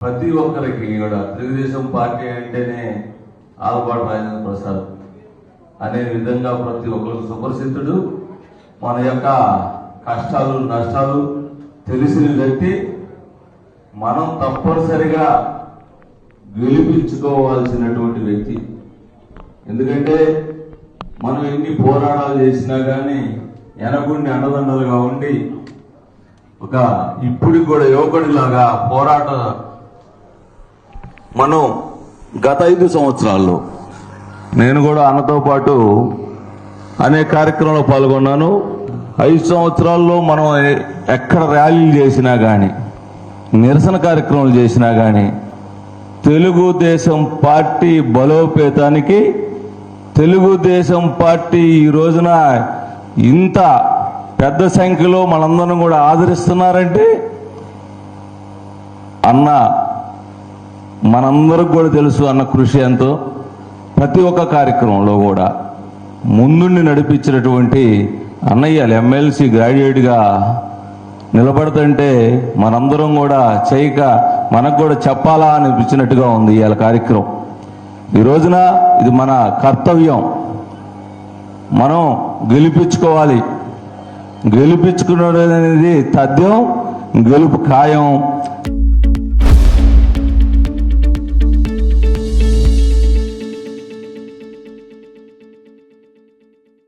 ప్రతి ఒక్కరికి కూడా తెలుగుదేశం పార్టీ అంటేనే ఆలపాటి రాజేంద్ర ప్రసాద్ అనే విధంగా ప్రతి ఒక్కరు సుప్రసిద్ధుడు మన యొక్క కష్టాలు నష్టాలు తెలిసిన వ్యక్తి. మనం తప్పనిసరిగా గెలిపించుకోవాల్సినటువంటి వ్యక్తి. ఎందుకంటే మనం ఎన్ని పోరాటాలు చేసినా కానీ వెనకుండి అండదండలుగా ఉండి ఒక ఇప్పుడు కూడా యువకుడిలాగా పోరాట మనం గత ఐదు సంవత్సరాల్లో నేను కూడా అన్నతో పాటు అనేక కార్యక్రమంలో పాల్గొన్నాను. ఐదు సంవత్సరాల్లో మనం ఎక్కడ ర్యాలీలు చేసినా కానీ నిరసన కార్యక్రమాలు చేసినా కానీ తెలుగుదేశం పార్టీ బలోపేతానికి తెలుగుదేశం పార్టీ ఈ రోజున ఇంత పెద్ద సంఖ్యలో మనందరం కూడా ఆదరిస్తున్నారంటే అన్న మనందరికి కూడా తెలుసు అన్న కృషి ఎంతో. ప్రతి ఒక్క కార్యక్రమంలో కూడా ముందుండి నడిపించినటువంటి అన్నయ్యలు ఎమ్మెల్సీ గ్రాడ్యుయేట్గా నిలబడుతుంటే మనందరం కూడా చేయక మనకు కూడా చెప్పాలా అనిపించినట్టుగా ఉంది ఇవాళ కార్యక్రమం. ఈ రోజున ఇది మన కర్తవ్యం. మనం గెలిపించుకోవాలి. గెలిపించుకున్నది అనేది తథ్యం గెలుపు ఖాయం.